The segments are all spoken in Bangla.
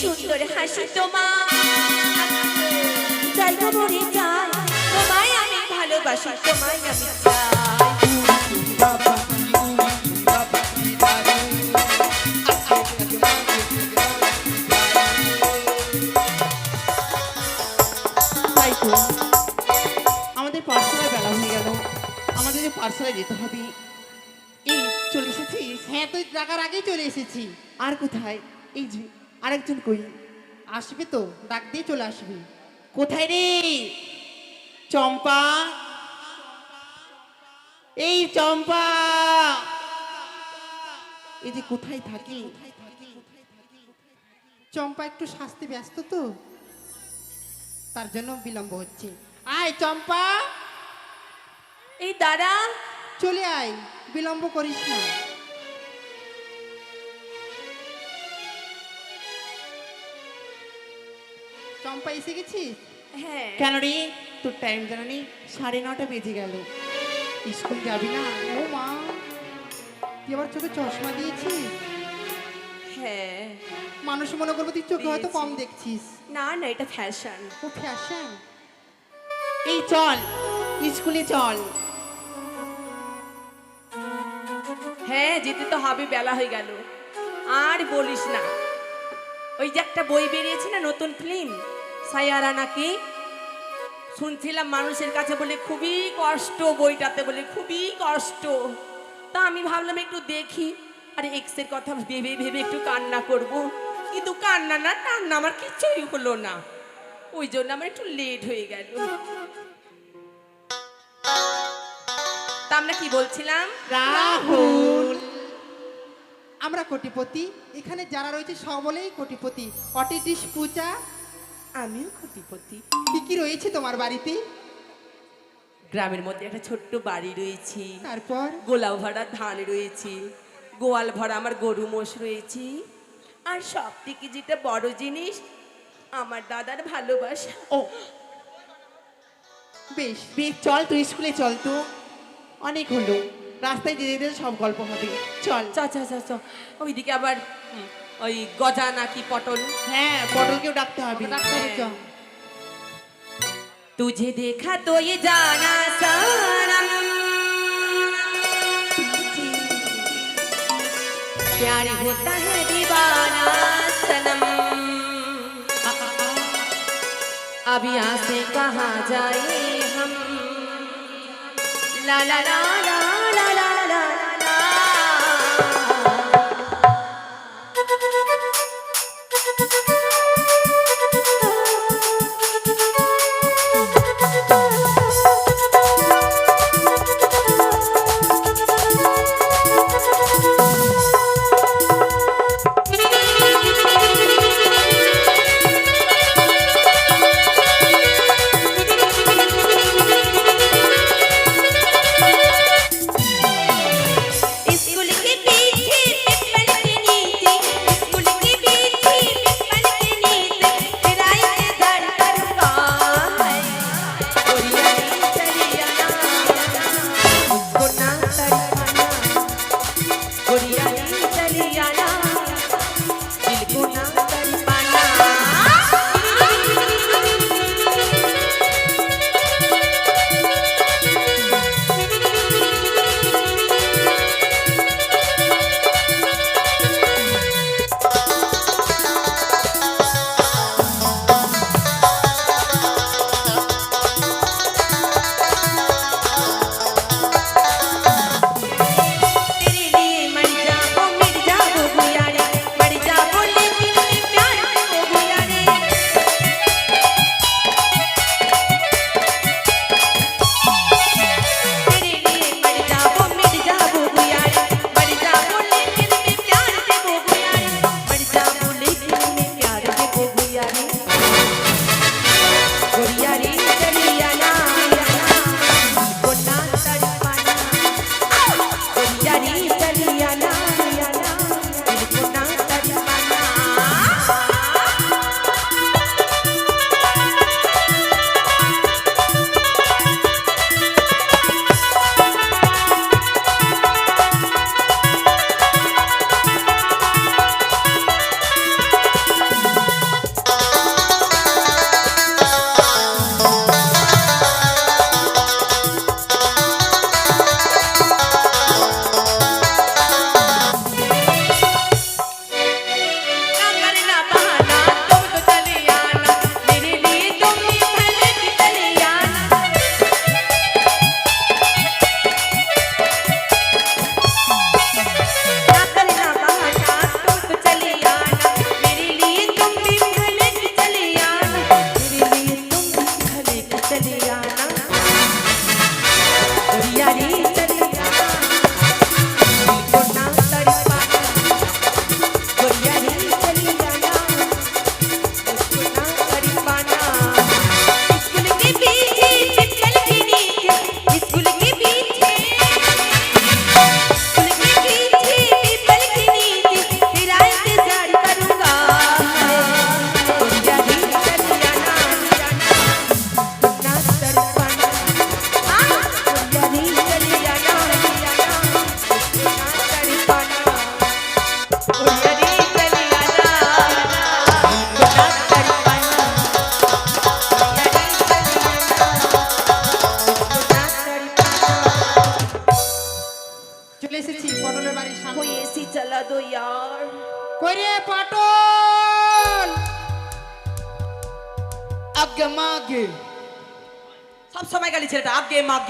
সুন্দর হাসি তোমার। জায়গা মরে যায় তোমায় আমি ভালোবাসি তোমায় আমি চাই। আমাদের পাঠশালায় বেলা হয়ে গেল। আমাদের যে পাঠশালায় যেতে হবে। এই চলে এসেছিস হ্যাঁ তুই টাকার আগেই চলে এসেছি। আর কোথায়? এই যে আরেকজন কই? আসবে তো ডাক দিয়ে চলে আসবি। কোথায় রে? চম্পা? এই চম্পা! এই যে কোথায় থাকি? চম্পা একটু শাস্তি ব্যস্ত তো তার জন্য বিলম্ব হচ্ছে। আয় চম্পা! এই দাঁড়া। চলে আয় বিলম্ব করিস না। চম্পা এসে গেছিস? হ্যাঁ। কেন রে? তোর টাইম জানানি সাড়ে নটা বেজে গেল। স্কুল যাবি না? ও মা তুই আবার চোখে চশমা দিয়েছিস? হ্যাঁ। মানুষ মনে করব তুই চোখে হয়তো কম দেখছিস। না না এটা ফ্যাশন ও ফ্যাশন এই চল স্কুলে চল। হ্যাঁ যেতে তো হবে বেলা হয়ে গেল। আর বলিস না। ওই যে একটা বই বেরিয়েছে না নতুন ফিল্ম? সায়ারা নাকি? শুনছিলাম মানুষের কাছে বলে, খুবই কষ্ট বইটাতে বলে, খুবই কষ্ট। তা আমি ভাবলাম একটু দেখি। আর এক্সের কথা ভেবে ভেবে একটু কান্না করব। কিন্তু কান্না না, টান্না আমার কিছুই হলো না। ওই জন্য আমার একটু লেট হয়ে গেল। তা আমরা কি বলছিলাম? রাহুল। আমরা কোটিপতি। এখানে যারা রয়েছে সকলেই কোটিপতি। অটিটিস পূজা আমিও কোটিপতি কি কি রয়েছে তোমার বাড়িতে? গ্রামের মধ্যে একটা ছোট্ট বাড়ি রয়েছে। তারপর? গোলাপ ভরা ধান রয়েছে। গোয়াল ভরা আমার গরু মোষ রয়েছে। আর সব থেকে যেটা বড় জিনিস আমার দাদার ভালোবাসা। ও। বেশ বেশ চল তুই স্কুলে চল তো। অনেক হলো। রাস্তায় যেতে যেতে সব গল্প হবে। চল। চ চ চ। ওইদিকে আবার ওই গজা নাকি পটল হ্যাঁ পটলকেও ডাকতে হবে ডাক্তার চ तुझे देखा तो ये जाना सनम प्यार होता है दीवाना सनम अब यहाँ से कहाँ जाए हम ला ला ला ला ला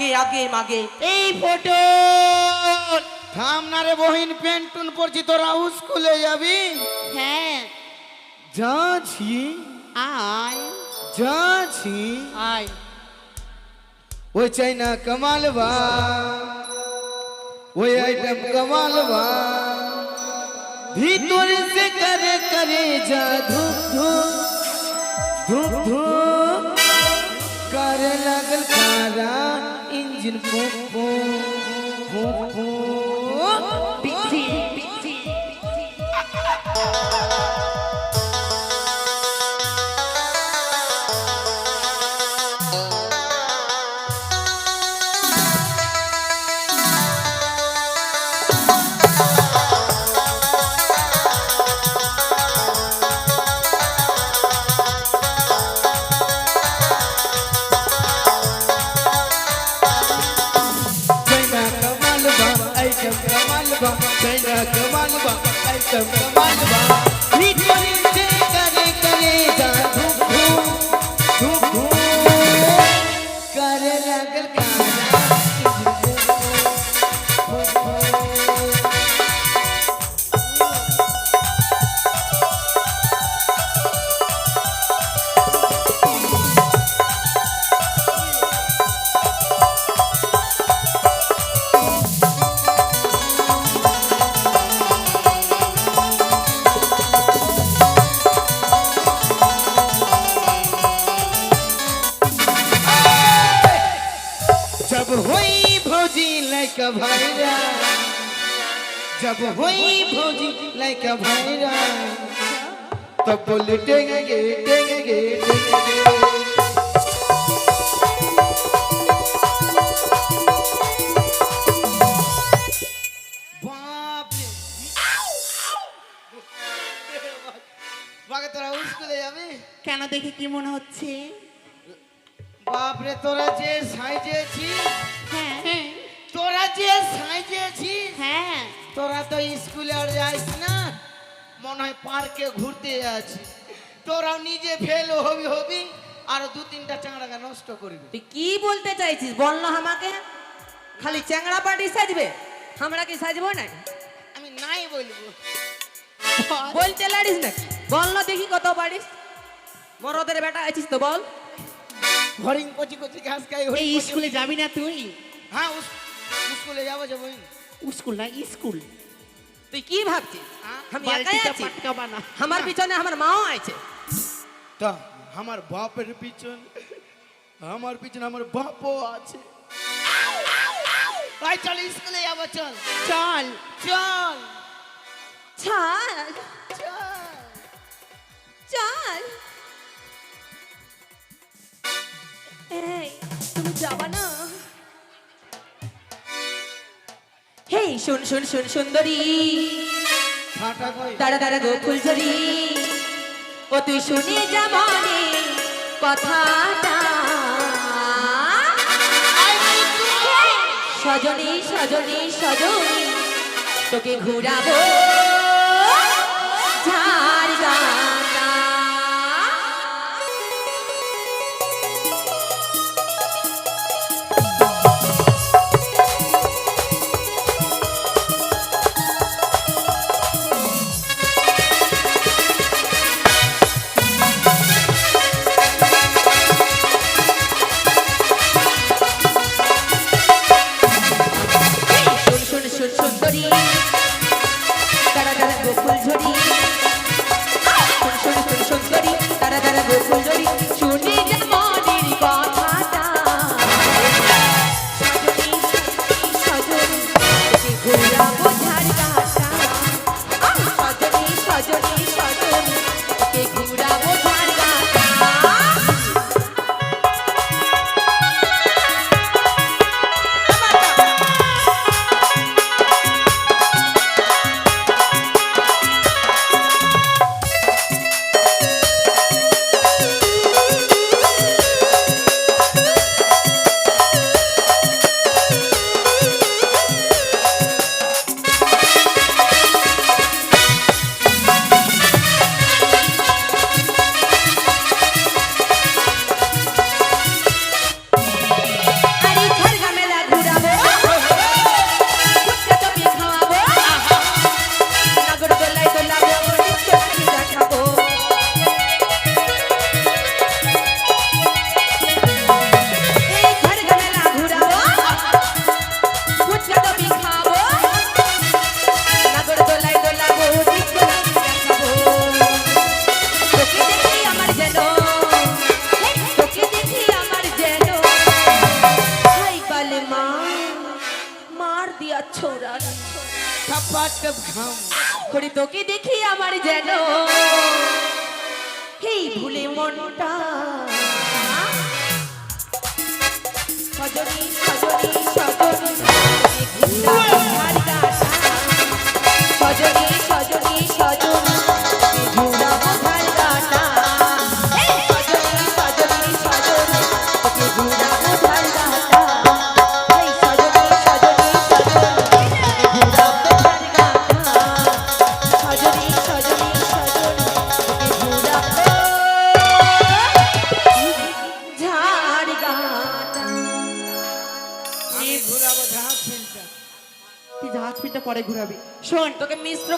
আগে মাগে আগে মাগে এই ফটো থাম না রে বহিন পেন্ট টুন পড়ছি তোরা স্কুলে যাবি হ্যাঁ যাচ্ছি আয় যাচ্ছি আয় ওই চাইনা কমাল বা ওই আইটেম কমাল বা ভিতর से करे करे जा धूप धूप धूप धूप करे लगल कारा দিন খুব करे लगल का যাব হই ভৌজি লাইকা ভাইরা তবল টেঙে গে টেঙে গে টেঙে গে কেন দেখে কি মনে হচ্ছে? বাপরে তোরা যে সাইজেছি হ্যাঁ। তোরা যে সাইজেছি হ্যাঁ। তোরা তো স্কুলে আর যাইস না। মনে হয় পার্কে ঘুরতে যাচ্ছিস তোরাও নিজে ফেল হবি হবি আর দু তিনটা চাংড়াকে নষ্ট করবি। তুই কি বলতে চাইছিস? বল না আমাকে। খালি চ্যাংড়া পাটি সাজবে? আমরা কি সাজবো না? আমি নাই বলব। বলতে লাড়িস না। বল না দেখি কত পারিস। মরদের বেটা আছিস তো বল। হরিং কচি কচি ঘাস খাই এই স্কুলে যাবি না তুই? হ্যাঁ স্কুলে যাব যাব। স্কুল না স্কুল তুই কি ভাবছিস আমি একাই আছি আমার পিছনে আমার মাও আছে তা আমার বাপের পিছন আমার পিছনে আমার বাপও আছে ভাই চল স্কুলে যাব চল চল চল চল চল এই তুমি যাবা না হেই শুন শুন শুন, সুন্দরী। তারা দাঁড়া গো ফুলঝরি। ও, তুই শুনি যা মনে কথাটা। সজনী সজনী সজনী, তোকে ঘুরাবো। করি তোকে দেখি আমার যেন। এই ভুলে মনটা। সজনী সজনী সজনী সজনী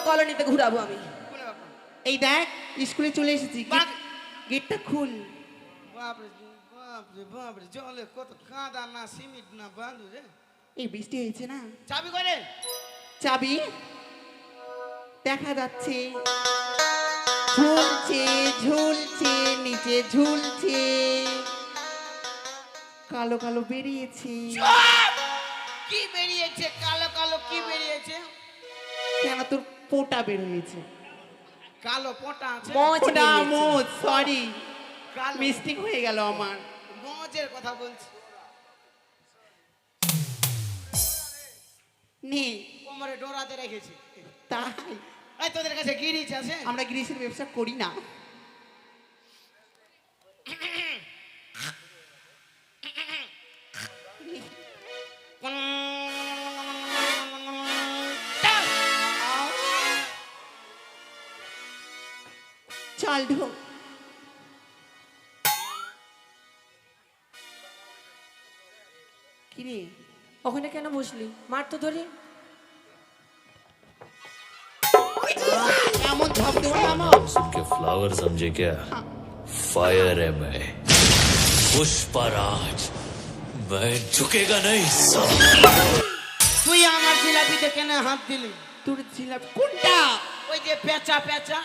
কলোনিতে ঘুরাবো আমি। এই দেখ স্কুলে চলে এসেছি। গেটটা খুল। বাপরে বাপরে বাপরে জলে কত কাদা না সিমেন্ট না বালু রে এই বৃষ্টি হয়েছে না? চাবি করে। চাবি? দেখা যাচ্ছে। ঝুলছে ঝুলছে নিচে ঝুলছে। কালো কালো বেরিয়েছে। কি বেরিয়েছে? কালো কালো কি বেরিয়েছে? কেন তোর পোটা বের হয়েছে কালো পোটা আছে? মজ পোটা মোজ সরি কালো। মিস্টেক হয়ে গেল আমার। মজের কথা বলছি। নি। কোমরে ডোরাতে রেখেছি। তাই। এই তোদের কাছে গিরিচ আছে? আমরা গিরিচের ব্যবসা করি না। চল ঢোক কিরে ওখানে কেন বসলি মার তো ধরি এমন ঝাপ দেবো না আমার के फ्लावर समझे क्या फायर है मैं पुष्पराज मैं झुकेगा नहीं साला। তুই আমার জিলাপিতে কেন হাত দিলি তোর জিলাপ কোনটা ওই যে পেঁচা পেঁচা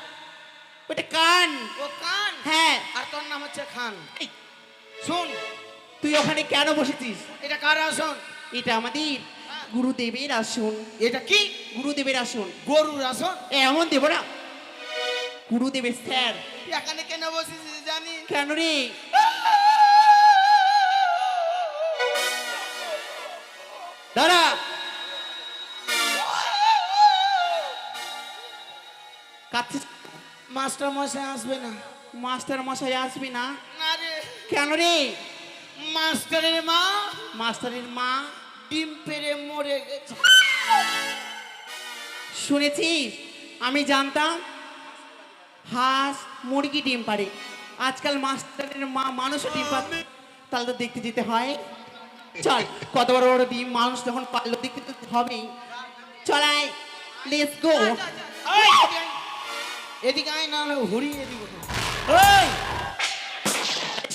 ওটা কান। ও কান? হ্যাঁ। আর তোর নাম হচ্ছে খান। শুন। তুই ওখানে কেন বসেছিস? এটা কার আসন? এটা আমাদের গুরুদেবের আসন। এটা কি? গুরুদেবের আসন। গরুর আসন? এমন দেব না। গুরুদেবের স্যার। এখানে কেন বসেছিস জানি? কেন রে? দাঁড়া। কাচ্ছিস মাস্টার মশাই আসবে না। মাস্টার মশাই আসবি না? না রে। কেন রে? মাস্টারের মা? মাস্টারের মা? ডিম পেরে মরে গেছে। শুনেছিস? আমি জানতাম হাঁস মুরগি ডিম পারে আজকাল মাস্টারের মা মানুষও ডিম পারে তাহলে তো দেখতে যেতে হয়। চল কত বড় বড় ডিম মানুষ যখন পারল দেখতে তো হবেই। চলাই লেটস গো এদিকে আয়। না হলে এদিকে আয়। ওই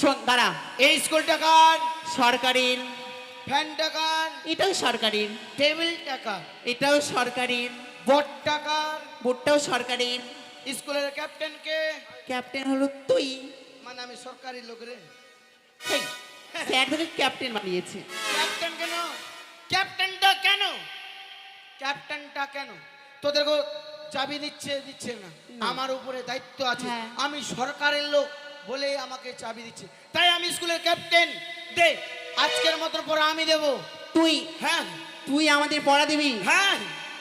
শোন দাঁড়া। এই স্কুলটা কার? সরকারের। ফ্যানটা কার? এটাও সরকারের। টেবিলটা কার? এটাও সরকারের। বোর্ডটা কার? বোর্ডটাও সরকারের। স্কুলের ক্যাপ্টেন কে? ক্যাপ্টেন হলো তুই। মানে আমি সরকারি লোক রে। স্যার তোকে ক্যাপ্টেন বানিয়েছে। ক্যাপ্টেন কেন? ক্যাপ্টেনটা কেন? ক্যাপ্টেনটা কেন? তোদেরকে চাবি দিচ্ছে দিচ্ছে না। আমার উপরে দায়িত্ব আছে। হ্যাঁ। আমি সরকারের লোক বলে আমাকে চাবি দিচ্ছে। তাই আমি স্কুলের ক্যাপ্টেন দে আজকের মতো পর আমি দেব। তুই? হ্যাঁ। তুই আমাদের পড়া দিবি? হ্যাঁ।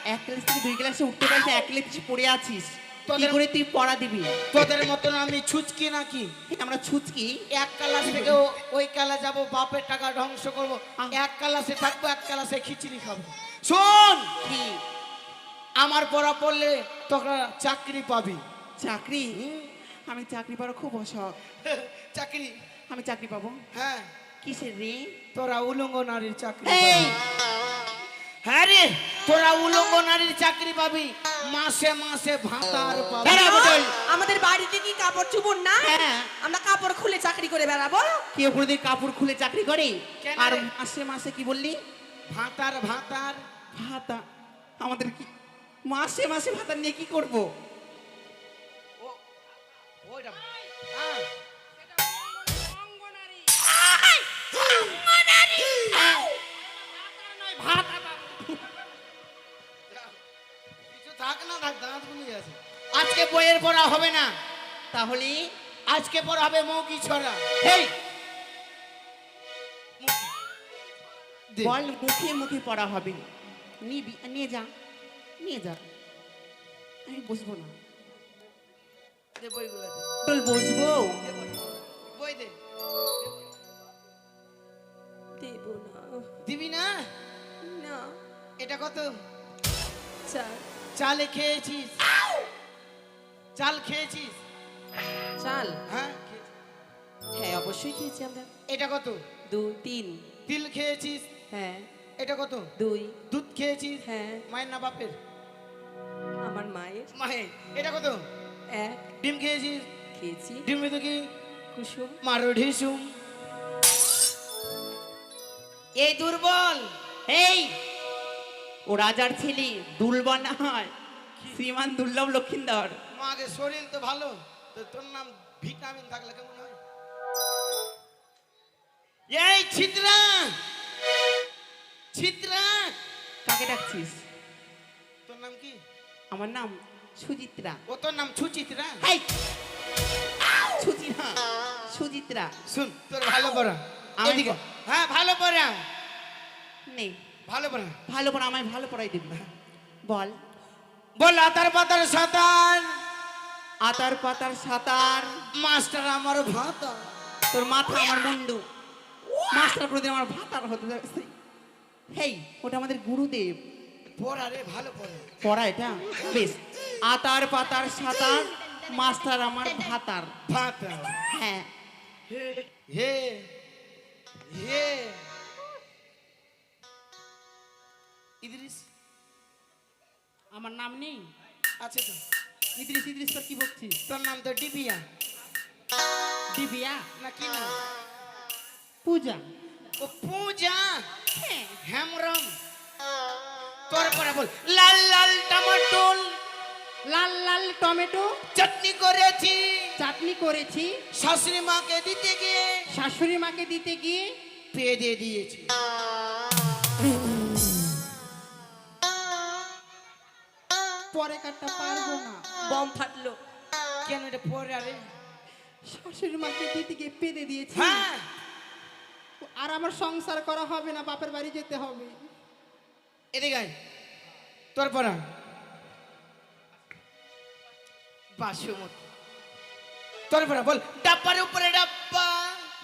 এক ক্লাস থেকে দুই ক্লাসে উঠতে পারছিস এক ক্লাস পড়ে আছিস। তোদের- করে তুই পড়া দিবি? তোদের মতন আমি ছুচকি নাকি? আমরা ছুচকি। এক ক্লাস থেকে ওই ক্লাস যাব বাপের টাকা ধ্বংস করব। এক ক্লাসে থাকব এক ক্লাসে খিচুড়ি খাব। শোন! কি? আমার পড়া পড়লে তোরা চাকরি পাবি। চাকরি? আমি চাকরি পাওয়ার খুব অসক চাকরি? আমি চাকরি পাবো? হ্যাঁ। কিসের রে? তোরা উলঙ্গ নারীর চাকরি হ্যাঁ রে তোরা উলঙ্গ নারীর চাকরি পাবি। মাসে মাসে ভাতার পাবি। আমাদের বাড়িতে কি কাপড় চুবুর না হ্যাঁ। আমরা কাপড় খুলে চাকরি করে বেড়াবো? কেউ কোনোদিন কাপড় খুলে চাকরি করে? আর? মাসে মাসে কি বললি? ভাতার ভাতার। ভাতা? আমাদের কি মাসে মাসে ভাতা নিয়ে কি করব? আজকে বইয়ের পড়া হবে না। তাহলে আজকে পড়া হবে মৌকি ছড়া। হেই! বল মুখে মুখে পড়া হবে। নিবি নিয়ে যা। নিয়ে যা আমি বসবো না। দে বইগুলো দে। বসবো? বই। দে। দেব না। দিবি না? না। এটা কত? চাল। চালে খেয়েছিস? চাল খেয়েছিস? চাল? হ্যাঁ হ্যাঁ অবশ্যই খেয়েছি আমরা। এটা কত? দুই তিন। তিল খেয়েছিস? হ্যাঁ। এটা কত? দুই। দুধ খেয়েছিস? হ্যাঁ। মায়ের না বাপের? মায়ের এটা কত? এক। ডিম খেয়েছিস? খেয়েছি। ডিম তো কি? কুসুম। মারো ঢিসুম। এই দুর্বল এই ও রাজার ছেলে দুর্বল না হয় শ্রীমান দুর্লভ লক্ষিন্দর। মাকে শরীর তো ভালো তো তোর নাম ভিটামিন থাকলে কেমন হয়? এই ছিদ্রা! ছিদ্রা! কাকে ডাকছিস? তোর নাম কি? আমার নাম সুচিত্রা। ও তোর নাম সুচিত্রা? হাই! সুচিত্রা সুচিত্রা। শুন তোর ভালো পড়া। আমি হ্যাঁ ভালো পড়া। নেই ভালো পড়া। ভালো পড়া আমায় ভালো পড়াই দিবি। বল। বল আতার পাতার সাতার। আতার পাতার সাঁতার। মাস্টার আমার ভাতা। তোর মাথা আমার মুন্ডু মাস্টার কোনোদিন আমার ভাতার হতে যাবে হেই ওটা আমাদের গুরুদেব। পড়া রে ভালো পড়া। পড়া এটা? বেশ। আতার পাতার সাঁতার মাস্টার আমার ভাতার। ভাতা হ্যাঁ। হে হে ইদ্রিস? আমার নাম নেই? আছে তো। ইদ্রিস ইদ্রিস তোর কি বকছিস? তোর নাম তো ডিবিয়া। দিবিয়া না কি পূজা। ও পূজা? হ্যাঁ। হেমরম তোর পরে বল। লাল লাল টমাটোল লাল লাল টমেটো চাটনি করেছি। চাটনি করেছি। শাশুড়ি মাকে দিতে গিয়ে শাশুড়ি মাকে দিতে গিয়ে পেয়ে দিয়ে দিয়েছি। পরে কাটতে পারব না। বম ফাটলো। কেন এটা পরে আরে? শাশুড়ি মাকে দিতে গিয়ে পেদে দিয়েছি। হ্যাঁ। আর আমার সংসার করা হবে না বাপের বাড়ি যেতে হবে। এদিকে আয়। তোর পরা বাসমতি তোর পরা বল। ডাব্বার উপরে ডাব্বা।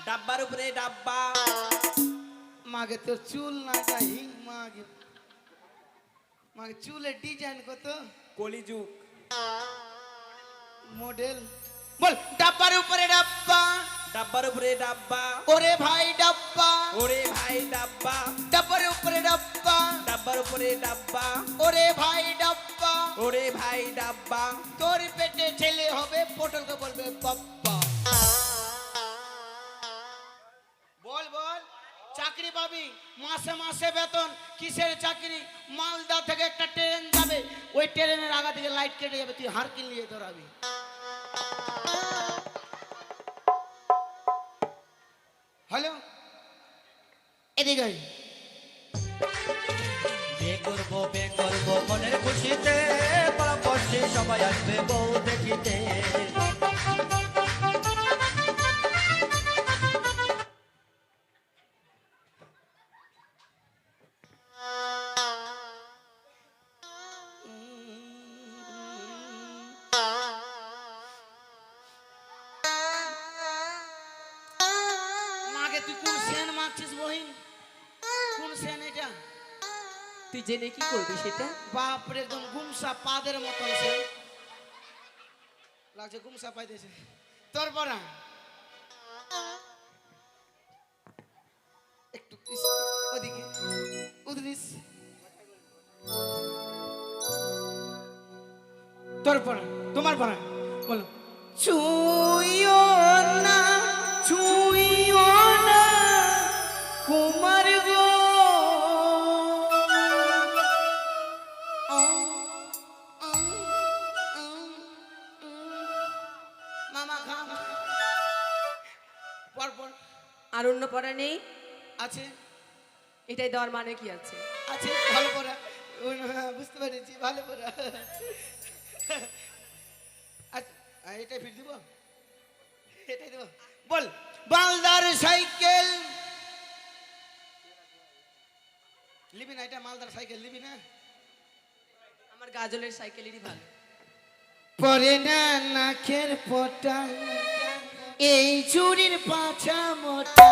ডাব্বার উপরে ডাব্বা। মাগে তোর চুল না যা হিং মাগে। মাগে চুলের ডিজাইন কত? কলিযুগ। মডেল বল ডাব্বার উপরে ডাব্বা। ডাব্বার উপরে ডাব্বা। ওরে ভাই ডাব্বা। ওরে ভাই ডাব্বা। ডাব্বার উপরে ডাব্বা। ডাব্বার উপরে ডাব্বা। ওরে ভাই ডাব্বা। ওরে ভাই ডাব্বা। তোর পেটে ছেলে হবে পটলকে বলবে বাপ্পা বল বল। চাকরি পাবি মাসে মাসে বেতন। কিসের চাকরি? মালদা থেকে একটা ট্রেন যাবে। ওই ট্রেনের আগা থেকে লাইট কেটে যাবে তুই হারকিল নিয়ে ধরাবি এদিকে। বিয়ে করব বিয়ে করব মনের খুশিতে পরামর্শে সবাই আসবে বউ দেখিতে তুই জেনে কি করবি সেটা? বাপরে একদম গুমসা পাদের মতন সে। লাগছে গুমসা পাইতেছে। তোর পরা একটু ওদিকে। উদরিস। তোর পরা তোমার পরা বলো। ছুইও পড়া নেই? আছে। এটাই দেওয়ার মানে কি আছে? আছে ভালো পড়া। হ্যাঁ, বুঝতে পেরেছি ভালো পড়া। আহ, এটাই ফিট দিব? এটাই দেব। বল মালদার সাইকেল। লিবি না এটা মালদার সাইকেল লিবি না? আমার গাজলের সাইকেলেরই ভালো। পরে না নাকের পটা এই চুরির পাছা মোটা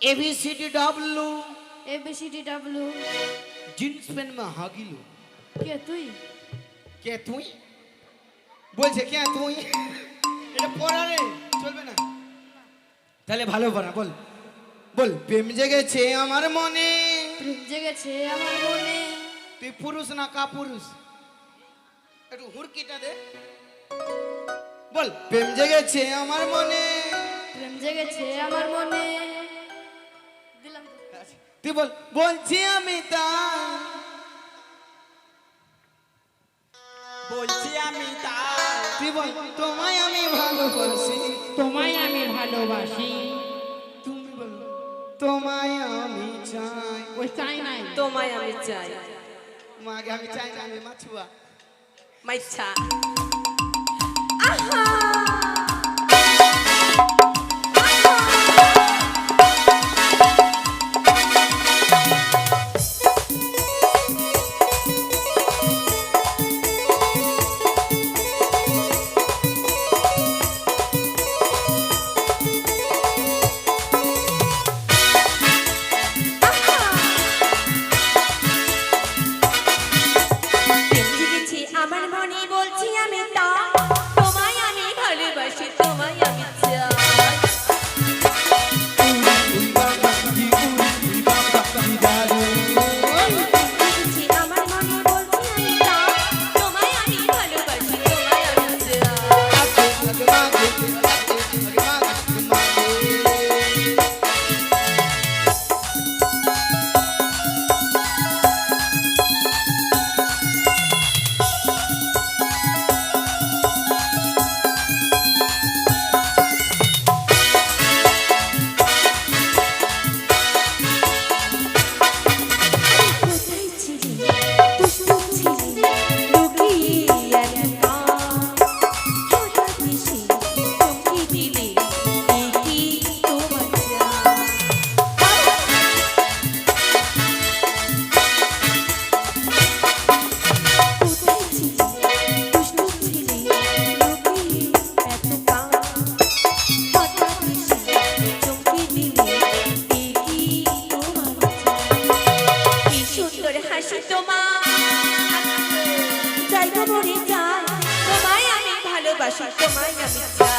A B C D W A B C D W jeans pant মা হাগিলু। কে তুই কে তুই বলছে কে তুই এটা পড়া রে চলবে না। তাহলে ভালো পড়া বল। বল প্রেম জেগেছে আমার মনে। প্রেম জেগেছে আমার মনে। তুই পুরুষ না কা পুরুষ একটু হুড়কিটা দে। বল প্রেম জেগেছে আমার মনে। প্রেম জেগেছে আমার মনে। তুই বল বলছি আমি তা। বলছি আমি তা। তুই বল তোমায় আমি ভালোবাসি। তোমায় আমি ভালোবাসি। তুমি বল তোমায় আমি চাই। ওই চাই নাই। তোমায় আমি চাই। মাকে আমি চাই না আমি মাছুয়া মাইচ্ছা। গেছি তোমায় আমি ভালোবাসি তোমায় আমি চাই।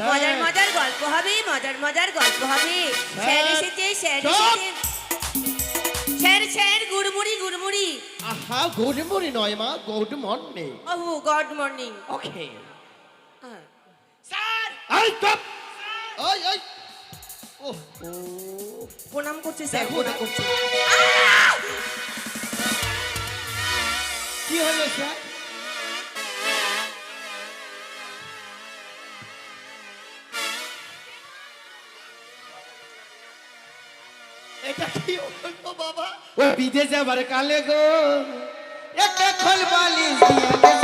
মজার মজার গল্প হবে মজার মজার গল্প হবে। স্যার এসেছে স্যার চুপ! এসেছে। স্যার স্যার গুড়মুড়ি গুড়মুড়ি। আহা গুড মর্নিং নয় মা গুড মর্নিং। ও গুড মর্নিং। ওকে। স্যার! এই ওই ওই ও। প্রণাম করছে স্যার প্রণাম। করছে। কি হলো স্যার? ও বিদেশ যাবার কালে গো একটা খোল বালিশ দিয়ে